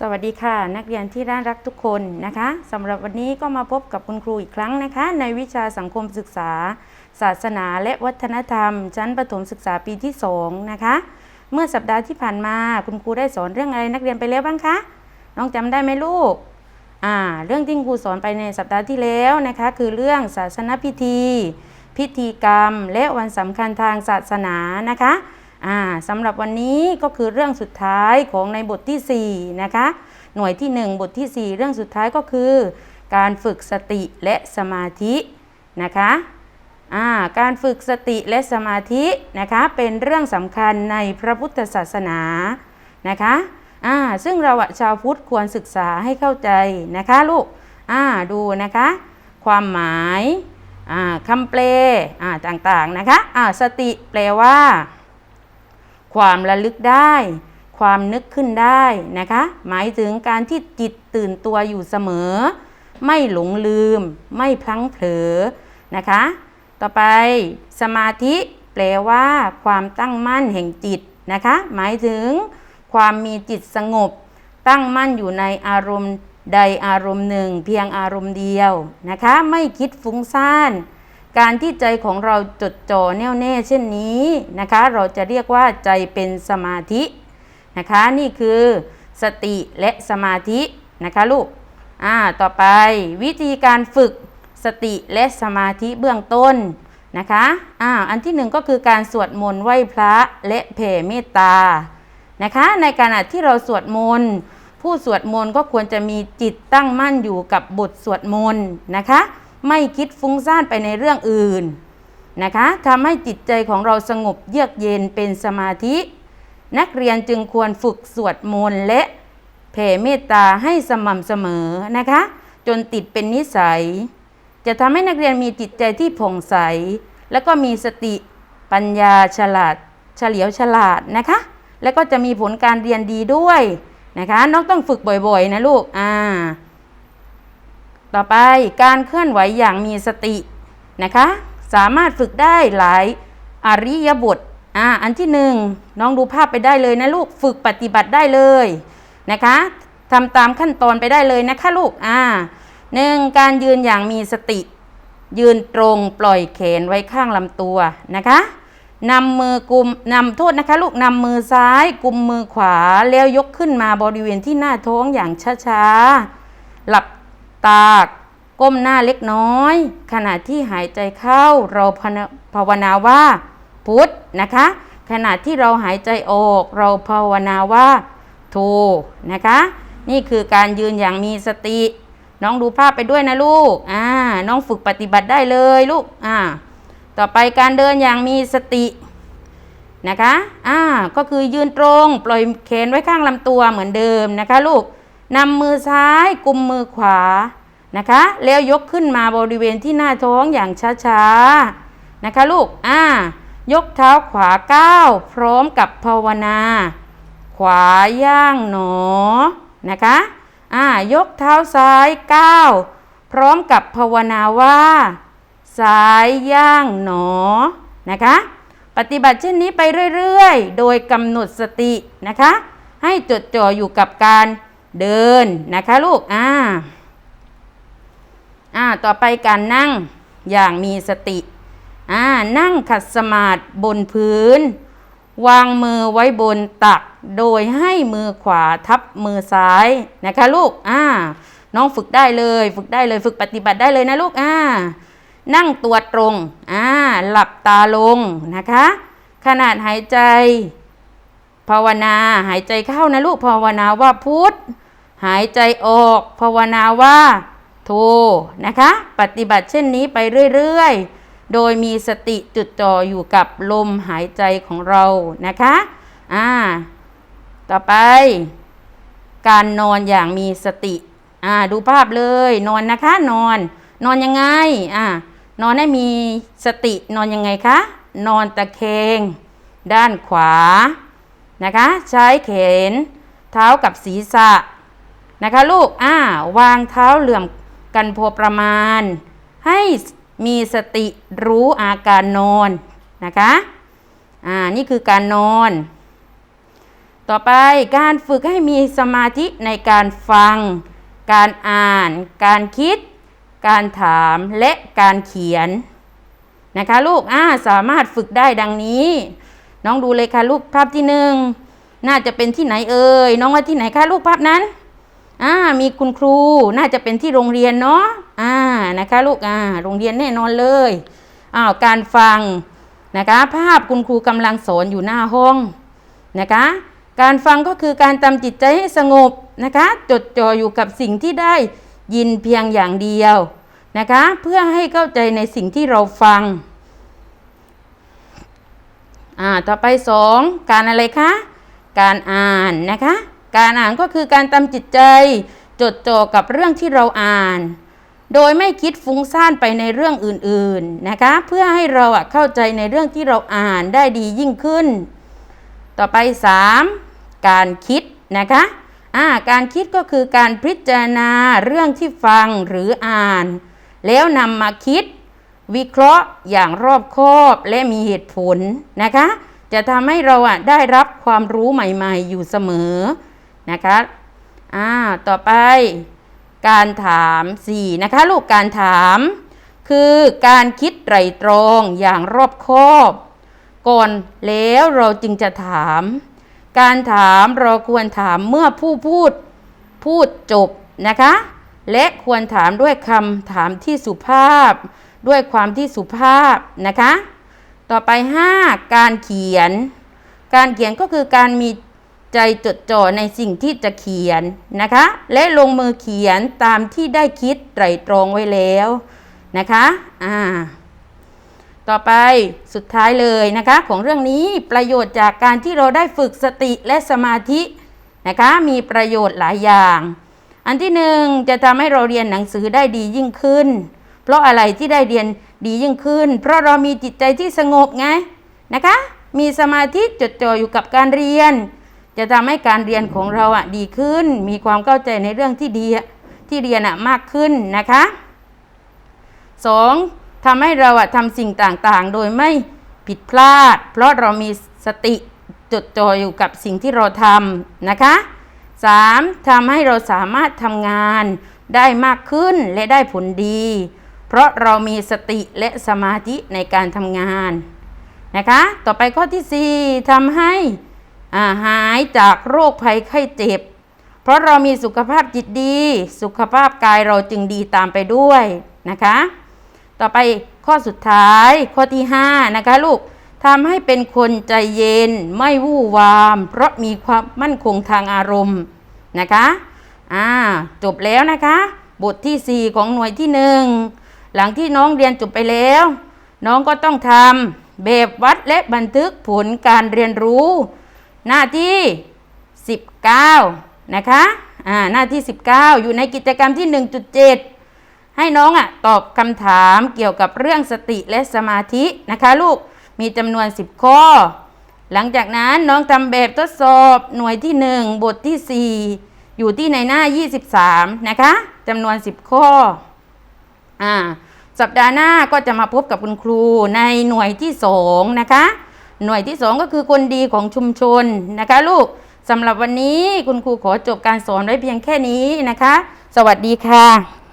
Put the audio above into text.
สวัสดีค่ะ นักเรียนที่น่ารักทุกคนนะคะสำหรับวันนี้ก็มาพบกับคุณครูอีกครั้งนะคะ ในวิชาสังคมศึกษา ศาสนาและวัฒนธรรม ชั้นประถมศึกษาปีที่2นะคะเมื่อสัปดาห์ที่ผ่านมาคุณครูได้สอนเรื่องอะไรนักเรียนไปแล้วบ้างคะน้องจำได้ไหมลูกอ่าเรื่องที่ครูสอนไปในสัปดาห์ที่แล้วนะคะ คือเรื่องศาสนพิธี พิธีกรรม และวันสำคัญทางศาสนานะคะ อ่าสำหรับวันนี้ก็คือเรื่องสุดท้ายของในบทที่ 4 นะคะ หน่วยที่ 1 บทที่ 4 เรื่องสุดท้ายก็คือ การฝึกสติและสมาธินะคะอ่าการฝึกสติและสมาธินะคะเป็นเรื่องสำคัญในพระพุทธศาสนานะคะอ่าซึ่งเราชาวพุทธควรศึกษาให้เข้าใจนะคะลูกอ่าดูนะคะ ความหมายอ่าคำแปลอ่าต่างๆนะคะอ่าสติแปลว่า ความระลึกได้ ความนึกขึ้นได้นะคะ หมายถึงการที่จิตตื่นตัวอยู่เสมอ ไม่หลงลืม ไม่พลั้งเผลอนะคะ ต่อไปสมาธิแปลว่าความตั้งมั่นแห่งจิตนะคะ หมายถึงความมีจิตสงบ ตั้งมั่นอยู่ในอารมณ์ใดอารมณ์หนึ่ง เพียงอารมณ์เดียวนะคะ ไม่คิดฟุ้งซ่าน การที่ใจของเราจดจ่อแน่วแน่เช่นนี้นะคะ เราจะเรียกว่าใจเป็นสมาธินะคะ นี่คือสติและสมาธินะคะลูกอ่าต่อไปวิธีการฝึกสติและสมาธิเบื้องต้นนะคะอ่าอันที่หนึ่งก็คือการสวดมนต์ไหว้พระและแผ่เมตตานะคะในขณะที่เราสวดมนต์ผู้สวดมนต์ก็ควรจะมีจิตตั้งมั่นอยู่กับบทสวดมนต์นะคะ ไม่คิดฟุ้งซ่านไปในเรื่องอื่นนะคะทำให้จิตใจของเราสงบเยือกเย็นเป็นสมาธิ นักเรียนจึงควรฝึกสวดมนต์และแผ่เมตตาให้สม่ำเสมอนะคะ จนติดเป็นนิสัย จะทำให้นักเรียนมีจิตใจที่ผ่องใส แล้วก็มีสติปัญญาฉลาด เฉลียวฉลาดนะคะ แล้วก็จะมีผลการเรียนดีด้วยนะคะ น้องต้องฝึกบ่อยๆนะลูกอ่า ต่อไปการเคลื่อนไหวอย่างมีสตินะคะ สามารถฝึกได้หลายอริยบทอ่าอันที่หนึ่งน้องดูภาพไปได้เลยนะลูกฝึกปฏิบัติได้เลยนะคะทำตามขั้นตอนไปได้เลยนะคะลูกอ่าหนึ่งการยืนอย่างมีสติ ยืนตรงปล่อยแขนไว้ข้างลำตัวนะคะนำมือกุมนำโทษนะคะ ลูกนำมือซ้ายกุมมือขวาแล้วยกขึ้นมาบริเวณที่หน้าท้องอย่างช้าๆ หลับ ตาก้มหน้าเล็กน้อย ขณะที่หายใจเข้าเราภาวนาภาวนาว่า พุทธนะคะ ขณะที่เราหายใจออก เราภาวนาว่าโทนะคะ นี่คือการยืนอย่างมีสติ น้องดูภาพไปด้วยนะลูกอ่าน้องฝึกปฏิบัติได้เลยลูกอ่าต่อไปการเดินอย่างมีสตินะคะ อ่า ก็คือยืนตรง ปล่อยแขนไว้ข้างลำตัวเหมือนเดิมนะคะลูก นำมือซ้ายกุมมือขวานะคะ แล้วยกขึ้นมาบริเวณที่หน้าท้องอย่างช้าๆนะคะลูกอ่ายกเท้าขวาก้าวพร้อมกับภาวนา ขวาย่างหนอนะคะอ่ายกเท้าซ้ายก้าวพร้อมกับภาวนาว่าซ้ายย่างหนอนะคะ ปฏิบัติเช่นนี้ไปเรื่อยๆ โดยกำหนดสตินะคะ ให้จดจ่ออยู่กับการ เดินนะคะลูก อ่า อ่า ต่อไปการนั่งอย่างมีสติ อ่า นั่งขัดสมาธิบนพื้น วางมือไว้บนตัก โดยให้มือขวาทับมือซ้ายนะคะลูก อ่า น้องฝึกได้เลย ฝึกได้เลย ฝึกปฏิบัติได้เลยนะลูก อ่า นั่งตัวตรง อ่า หลับตาลงนะคะ ขนาดหายใจภาวนาหายใจเข้านะลูกภาวนาว่าพุทธ หายใจออกภาวนาว่าโทนะคะ ปฏิบัติเช่นนี้ไปเรื่อยๆ โดยมีสติจุดจ่ออยู่กับลมหายใจของเรานะคะอ่าต่อไป การนอนอย่างมีสติอ่าดูภาพเลยนอนนะคะนอน นอนยังไงอ่านอนให้มีสตินอนยังไงคะ นอนตะแคง ด้านขวานะคะ ใช้เขน เท้ากับศีรษะ นะคะลูกอ่าวางเท้าเหลื่อมกันพอประมาณ ให้มีสติรู้อาการนอนนะคะอ่านี่คือการนอน ต่อไปการฝึกให้มีสมาธิในการฟัง การอ่าน การคิด การถามและการเขียนนะคะลูกอ่าสามารถฝึกได้ดังนี้ น้องดูเลยค่ะลูกภาพที่หนึ่งน่าจะเป็นที่ไหนเอ่ยน้องว่าที่ไหนคะลูกภาพนั้น อ่ามีคุณครูน่าจะเป็นที่โรงเรียนเนาะอ่านะคะลูกอ่าโรงเรียนแน่นอนเลยอ้าวการฟังนะคะภาพคุณครูกำลังสอนอยู่หน้าห้องนะคะการฟังก็คือการทำจิตใจให้สงบนะคะจดจ่ออยู่กับสิ่งที่ได้ยินเพียงอย่างเดียวนะคะเพื่อให้เข้าใจในสิ่งที่เราฟังอ่าต่อไปสองการอะไรคะ การอ่านนะคะ การอ่านก็คือการทำจิตใจ จดจ่อกับเรื่องที่เราอ่าน โดยไม่คิดฟุ้งซ่านไปในเรื่องอื่นๆนะคะ เพื่อให้เราเข้าใจในเรื่องที่เราอ่านได้ดียิ่งขึ้น ต่อไป 3. การคิดนะคะาการคิดก็คือการพิจารณาเรื่องที่ฟังหรืออ่าน แล้วนำมาคิด วิเคราะห์อย่างรอบคอบและมีเหตุผลนะคะจะทำให้เราได้รับความรู้ใหม่ ๆ อยู่เสมอ นะคะอ่าต่อไปการถาม4นะคะลูกการถาม คือการคิดไตรตรองอย่างรอบคอบ ก่อนแล้วเราจึงจะถาม การถามเราควรถามเมื่อผู้พูดพูดจบนะคะ และควรถามด้วยคำถามที่สุภาพ ด้วยความที่สุภาพนะคะ ต่อไป 5. การเขียน การเขียนก็คือการมี ใจจดจ่อในสิ่งที่จะเขียนนะคะ และลงมือเขียนตามที่ได้คิดไตรตรองไว้แล้วนะคะอ่าต่อไปสุดท้ายเลยนะคะของเรื่องนี้ประโยชน์จากการที่เราได้ฝึกสติและสมาธินะคะมีประโยชน์หลายอย่าง อันที่หนึ่งจะทำให้เราเรียนหนังสือได้ดียิ่งขึ้น เพราะอะไรที่ได้เรียนดียิ่งขึ้น เพราะเรามีจิตใจที่สงบไงนะคะมีสมาธิจดจ่ออยู่กับการเรียน จะทำให้การเรียนของเราอะดีขึ้น มีความเข้าใจในเรื่องที่ดีที่เรียนอะมากขึ้นนะคะสองทำให้เราอะทำสิ่งต่างๆ โดยไม่ผิดพลาด เพราะเรามีสติจดจ่ออยู่กับสิ่งที่เราทำนะคะสามทำให้เราสามารถทำงานได้มากขึ้นและได้ผลดี เพราะเรามีสติและสมาธิในการทำงานนะคะ ต่อไปข้อที่สี่ทำให้ หายจากโรคภัยไข้เจ็บ เพราะเรามีสุขภาพจิตดี สุขภาพกายเราจึงดีตามไปด้วยนะคะ ต่อไปข้อสุดท้ายข้อที่ 5 นะคะลูกทำให้เป็นคนใจเย็นไม่วู่วาม เพราะมีความมั่นคงทางอารมณ์นะคะอ่าจบแล้วนะคะ บทที่ 4 ของหน่วยที่ 1 หลังที่น้องเรียนจบไปแล้ว น้องก็ต้องทำแบบวัดและบันทึกผลการเรียนรู้ หน้าที่ 19 นะคะอ่าหน้าที่ 19 อยู่ในกิจกรรมที่ 1.7 ให้น้องอะตอบคำถามเกี่ยวกับเรื่องสติและสมาธินะคะลูกมีจำนวน 10 ข้อ หลังจากนั้นน้องทำแบบทดสอบหน่วยที่ 1 บทที่ 4 อยู่ที่ในหน้า 23 นะคะจำนวน 10 ข้ออ่าสัปดาห์หน้าก็จะมาพบกับคุณครูในหน่วยที่ 2 นะคะ หน่วยที่ 2 ก็คือคนดีของชุมชนนะคะลูกสำหรับวันนี้คุณครูขอจบการสอนไว้เพียงแค่นี้นะคะ สวัสดีค่ะ